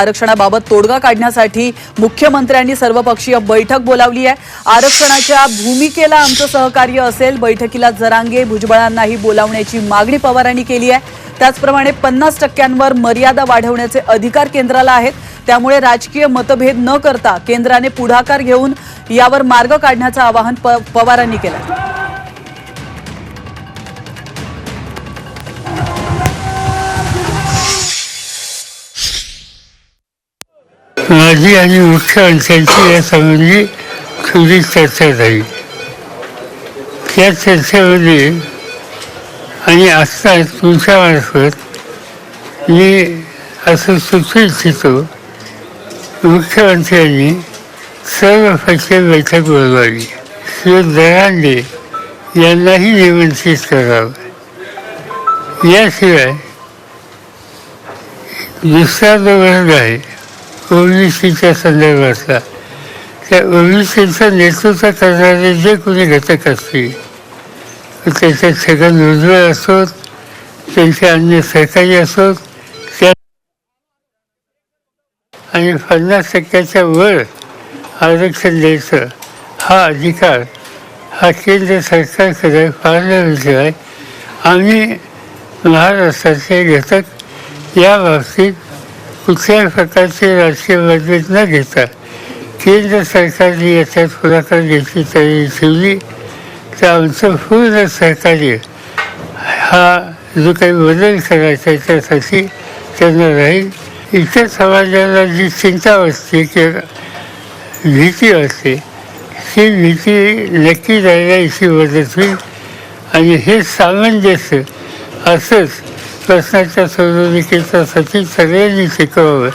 आरक्षणाबाबत तोडगा काढण्यासाठी मुख्यमंत्र्यांनी सर्वपक्षीय बैठक बोलावली आहे. आरक्षणाच्या भूमिकेला आमचं सहकार्य असेल. बैठकीला जरांगे भुजबळांनाही बोलावण्याची मागणी पवारांनी केली आहे. त्याचप्रमाणे पन्नास टक्क्यांवर मर्यादा वाढवण्याचे अधिकार केंद्राला आहेत. त्यामुळे राजकीय मतभेद न करता केंद्राने पुढाकार घेऊन यावर मार्ग काढण्याचं आवाहन प- पवारांनी केलं माझी आणि मुख्यमंत्र्यांची या संबंधी थोडी चर्चा झाली त्या चर्चेमध्ये आणि आत्ता तुमच्यामार्फत मी असं सुचू इच्छितो मुख्यमंत्र्यांनी सर्व पक्षीय बैठक बोलवावी श्री दरांडे यांनाही निमंत्रित करावं याशिवाय दुसरा जो वर्ग आहे ओबीसीच्या संदर्भातला त्या ओबीसीचं नेतृत्व करणारे जे कोणी घटक असतील त्याचे छगन भुजबळ असोत त्यांचे अन्य सहकारी असोत त्या आणि पन्नास टक्क्याच्या वर आरक्षण द्यायचं हा अधिकार हा केंद्र सरकारकडे पाळल्याशिवाय आम्ही महाराष्ट्राचे घटक या बाबतीत कुठल्याही प्रकारचे राजकीय मतभेद न घेता केंद्र सरकारने याच्यात पुढाकार घ्यायची तयारी ठेवली. तर आमचं पूर्ण सहकार्य हा जो काही बदल करायचा याच्यासाठी त्यासाठी त्यांना राहील. इतर समाजाला जी चिंता असते किंवा भीती असते ही भीती नक्की राहिल्याची मदत होईल. आणि हे सामंजस्य असंच प्रश्नाच्या सोडवणुकीसाठी सगळ्यांनी शिकवावं